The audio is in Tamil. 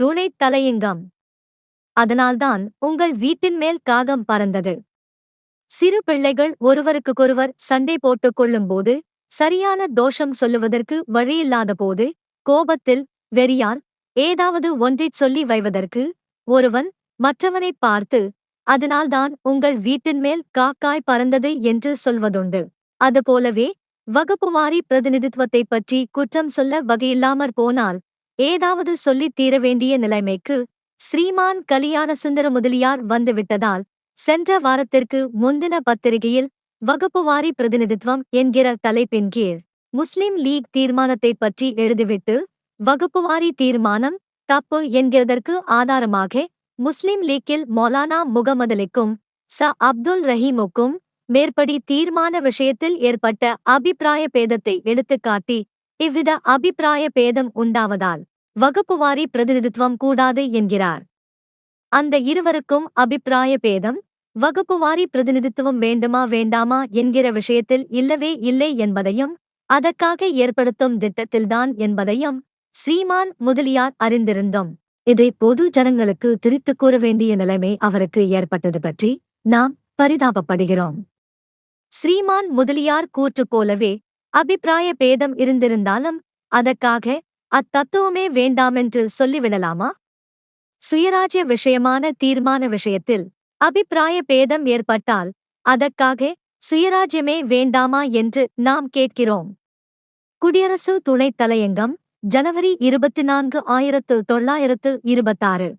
துணைத் தலையங்கம். அதனால்தான் உங்கள் வீட்டின் மேல் காகம் பறந்தது. சிறு பிள்ளைகள் ஒருவருக்குக்கொருவர் சண்டை போட்டுக் கொள்ளும்போது சரியான தோஷம் சொல்லுவதற்கு வழியில்லாத போது கோபத்தில் வெறியால் ஏதாவது ஒன்றைச் சொல்லி வைவதற்கு ஒருவன் மற்றவனைப் பார்த்து அதனால்தான் உங்கள் வீட்டின் மேல் காக்காய் பறந்தது என்று சொல்வதுண்டு. அதுபோலவே வகுப்புவாரி பிரதிநிதித்துவத்தைப் பற்றி குற்றம் சொல்ல வகையில்லாமற் போனால் ஏதாவது சொல்லித் தீர வேண்டிய நிலைமைக்கு ஸ்ரீமான் கலியான சுந்தர முதலியார் வந்துவிட்டதால் சென்ற வாரத்திற்கு முந்தின பத்திரிகையில் வகுப்புவாரி பிரதிநிதித்துவம் என்கிற தலைப்பின் கீழ் முஸ்லிம் லீக் தீர்மானத்தைப் பற்றி எழுதிவிட்டு வகுப்புவாரி தீர்மானம் தப்பு என்கிறதற்கு ஆதாரமாக முஸ்லிம் லீக்கில் மௌலானா முகமதலிக்கும் ச அப்துல் ரஹீமுக்கும் மேற்படி தீர்மான விஷயத்தில் ஏற்பட்ட அபிப்பிராய பேதத்தை எடுத்துக்காட்டி இவ்வித அபிப்பிராய பேதம் உண்டாவதால் வகுப்புவாரி பிரதிநிதித்துவம் கூடாது என்கிறார். அந்த இருவருக்கும் அபிப்பிராய பேதம் வகுப்புவாரி பிரதிநிதித்துவம் வேண்டுமா வேண்டாமா என்கிற விஷயத்தில் இல்லவே இல்லை என்பதையும் அதற்காக ஏற்படுத்தும் திட்டத்தில்தான் என்பதையும் ஸ்ரீமான் முதலியார் அறிந்திருந்தோம். இதை பொது ஜனங்களுக்கு திரித்துக் கூற வேண்டிய நிலைமை அவருக்கு ஏற்பட்டது பற்றி நாம் பரிதாபப்படுகிறோம். ஸ்ரீமான் முதலியார் கூற்று போலவே அபிப்பிராய பேதம் இருந்திருந்தாலும் அதற்காக அத்தத்துவமே வேண்டாமென்று சொல்லிவிடலாமா? சுயராஜ்ய விஷயமான தீர்மான விஷயத்தில் அபிப்பிராய பேதம் ஏற்பட்டால் அதற்காக சுயராஜ்யமே வேண்டாமா என்று நாம் கேட்கிறோம். குடியரசு துணைத் தலையங்கம் ஜனவரி இருபத்தி நான்கு ஆயிரத்து தொள்ளாயிரத்து இருபத்தாறு.